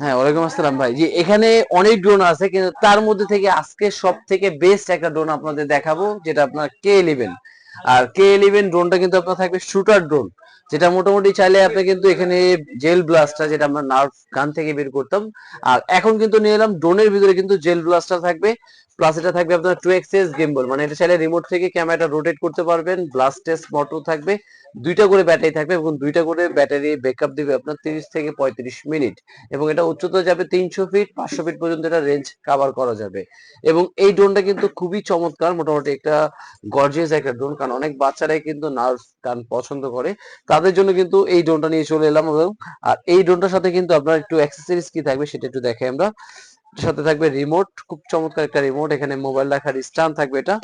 হ্যাঁ ওয়ালাইকুম আসসালাম ভাই। জি এখানে অনেক ড্রোন আছে কিন্তু তার মধ্যে থেকে আজকে সব থেকে বেস্ট একটা ড্রোন আপনাদের দেখাবো যেটা আপনার কে ইলেভেন আর কে ইলেভেন ড্রোনটা কিন্তু আপনার থাকবে শুটার ড্রোন যেটা মোটামুটি চাইলে আপনি কিন্তু এখানে জেল ব্লাস্টার যেটা আমরা নার্ভ গান থেকে বের করতাম। আর এখন কিন্তু নিয়ে এলাম ড্রোনের ভিতরে কিন্তু জেল ব্লাস্টার থাকবে। প্লাস এটা থাকবে আপনার টু এক্সেস গেম্বল মানে এটা চাইলে রিমোট থেকে ক্যামেরাটা রোটেট করতে পারবেন ব্লাস্ট টেস্ট মোটর থাকবে, দুইটা করে ব্যাটারি থাকবে এবং দুইটা করে ব্যাটারি ব্যাকআপ দিবে আপনার তিরিশ থেকে পঁয়ত্রিশ মিনিট এবং এটা উচ্চতা যাবে তিনশো ফিট পাঁচশো ফিট পর্যন্ত এটা রেঞ্জ কভার করা যাবে। এবং এই ড্রোনটা কিন্তু খুবই চমৎকার, মোটামুটি একটা গর্জিয়াস একটা ড্রোন কারণ অনেক বাচ্চারাই কিন্তু নার্ভ গান পছন্দ করে। তাদের জন্য কিন্তু এই ড্রোনটা নিয়ে চলে এলাম এবং, আর এই ড্রোনটার সাথে কিন্তু আপনার একটু অ্যাক্সেসরিজ কি থাকবে সেটা একটু দেখে আমরা। সাথে থাকবে রিমোট খুব চমৎকার একটা রিমোট এখানে মোবাইল রাখার স্ট্যান্ড থাকবে এটা।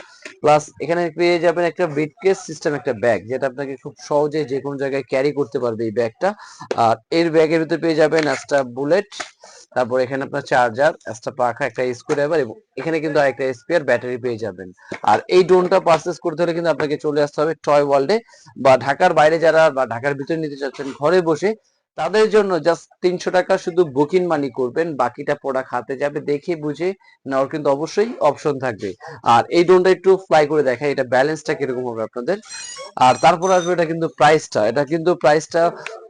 প্লাস এখানে পেয়ে যাবেন একটা ব্রিটকেস সিস্টেম একটা ব্যাগ যেটা আপনাকে খুব সহজে যে কোনো জায়গায় ক্যারি করতে পারবে এই ব্যাগটা আর এর ব্যাগের ভিতরে পেয়ে যাবেন একটা বুলেট তারপর এখানে আপনার চার্জার একটা পাখা, একটা স্ক্রুড্রাইভার এবং এখানে কিন্তু আরেকটা স্পেয়ার ব্যাটারি পেয়ে যাবেন। আর এই ড্রোনটা পারচেস করতে হলে কিন্তু আপনাকে চলে আসতে হবে টয় ওয়ার্ল্ডে বা ঢাকার বাইরে যারা বা ঢাকার ভিতরে নিতে চাচ্ছেন ঘরে বসে তাদের জন্য জাস্ট তিনশো টাকা শুধু বুকিং মানি করবেন, বাকিটা প্রোডাক্ট হাতে যাবে দেখে বুঝে নেওয়ার কিন্তু অবশ্যই অপশন থাকবে। আর এই ড্রোনটা একটু ফ্লাই করে দেখাই, এটা ব্যালেন্সটা কীরকম হবে আপনাদের। আর তারপর আসবে এটা কিন্তু প্রাইসটা এটা কিন্তু প্রাইসটা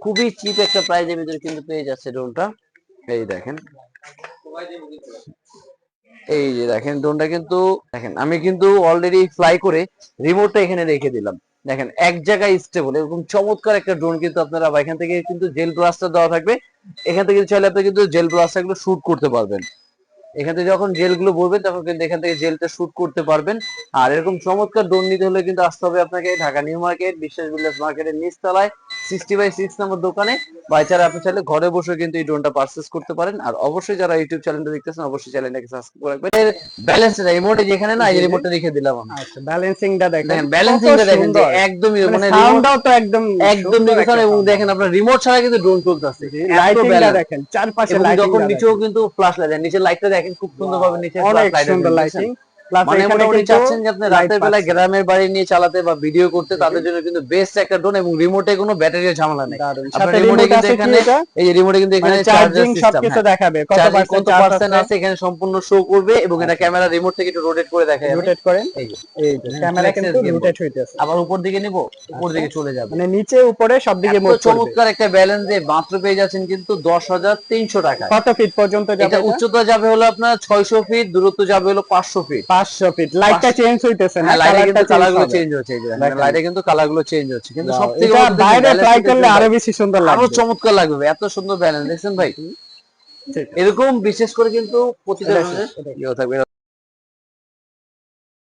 খুবই চিপ একটা প্রাইজের ভিতরে কিন্তু পেয়ে যাচ্ছে ড্রোনটা এই দেখেন। এই যে দেখেন ড্রোনটা কিন্তু, দেখেন, আমি কিন্তু অলরেডি ফ্লাই করে রিমোটটা এখানে রেখে দিলাম। দেখেন, এক জায়গায় স্টেবল এরকম চমৎকার একটা ড্রোন কিন্তু আপনারা এখান থেকে কিন্তু জেল ব্লাস্টার দেওয়া থাকবে। এখান থেকে চাইলে আপনি কিন্তু জেল ব্লাস্টারগুলো শুট করতে পারবেন। এখান থেকে যখন জেলগুলো বলবেন, তখন কিন্তু এখান থেকে জেলটা শুট করতে পারবেন। আর এরকম চমৎকার ড্রোন নিতে হলে কিন্তু আসতে হবে আপনাকে ঢাকা নিউ মার্কেট, বিশ্বাস বিল্লাস মার্কেটের নিচতলায়। সিক্সটি বাই সিক্স নম্বর দোকানে বা এছাড়া আপনি চাইলে ঘরে বসে কিন্তু এই ড্রোনটা পারচেস করতে পারেন। আর অবশ্যই যারা ইউটিউব চ্যানেলটা দেখতেছেন অবশ্যই চ্যানেলটাকে সাবস্ক্রাইব করে রাখবেন। ব্যালেন্স রিমোটে যেখানে না এই রিমোটটা রেখে দিলাম আমি। আচ্ছা ব্যালেন্সিংটা দেখেন। দেখেন ব্যালেন্সিংটা দেখেন যে একদমই মানে সাউন্ডটাও তো একদম একদম নিখুঁত এবং দেখেন আপনার রিমোট ছাড়া কিন্তু ড্রোন চলতেছে। লাইটিংটা দেখেন চারপাশে লাইটিং যখন নিচেও কিন্তু ফ্ল্যাশ লাইট নিচে লাইটটা দেখেন খুব সুন্দরভাবে নিচে ফ্ল্যাশ সুন্দর লাইট লাইটিং মানে এখানে মোটামুটি কিন্তু চাচ্ছেন যে আপনি রাতের বেলায় গ্রামের বাড়ি নিয়ে চালাতে বা ভিডিও করতে তাদের জন্য কিন্তু বেস্ট একটা ড্রোন এবং রিমোটে কোনো ব্যাটারির ঝামেলা নেই। আপনার সাথে remote এ রিমোট কিন্তু এখানে এই রিমোটে কিন্তু এখানে মানে চার্জিং চার্জিং সবকিছু দেখাবে। কত কত পার্সেন্ট পার্সেন্ট আছে এখানে সম্পূর্ণ শো করবে এবং এটা ক্যামেরা রিমোট থেকে একটু রোটেট করে দেখা রোটেট করেন। এই এই ক্যামেরা কিন্তু রোটেট হইতেছে। আবার উপর দিকে নিব? উপর দিকে চলে যাবে। মানে নিচে উপরে সব দিকে চমৎকার একটা ব্যালেন্স দিয়ে মাত্র পেয়ে যাচ্ছেন কিন্তু দশ হাজার তিনশো টাকা কত ফিট পর্যন্ত যাবে এটা উচ্চতা যাবে হলো আপনার ছয়শো ফিট দূরত্ব যাবে হলো পাঁচশো ফিট 500 ফিট লাইটটা চেঞ্জ হইতেছে না হ্যাঁ চেঞ্জ হচ্ছে। লাইটে কিন্তু চেঞ্জ হচ্ছে। কিন্তু বাইরে ফ্লাই করলে আরও বেশি সুন্দর আরও লাগবে। চমৎকার লাগবে এত সুন্দর ব্যালেন্স দেখছেন ভাই? এরকম বিশেষ করে কিন্তু প্রতিটা ইয়ে থাকবে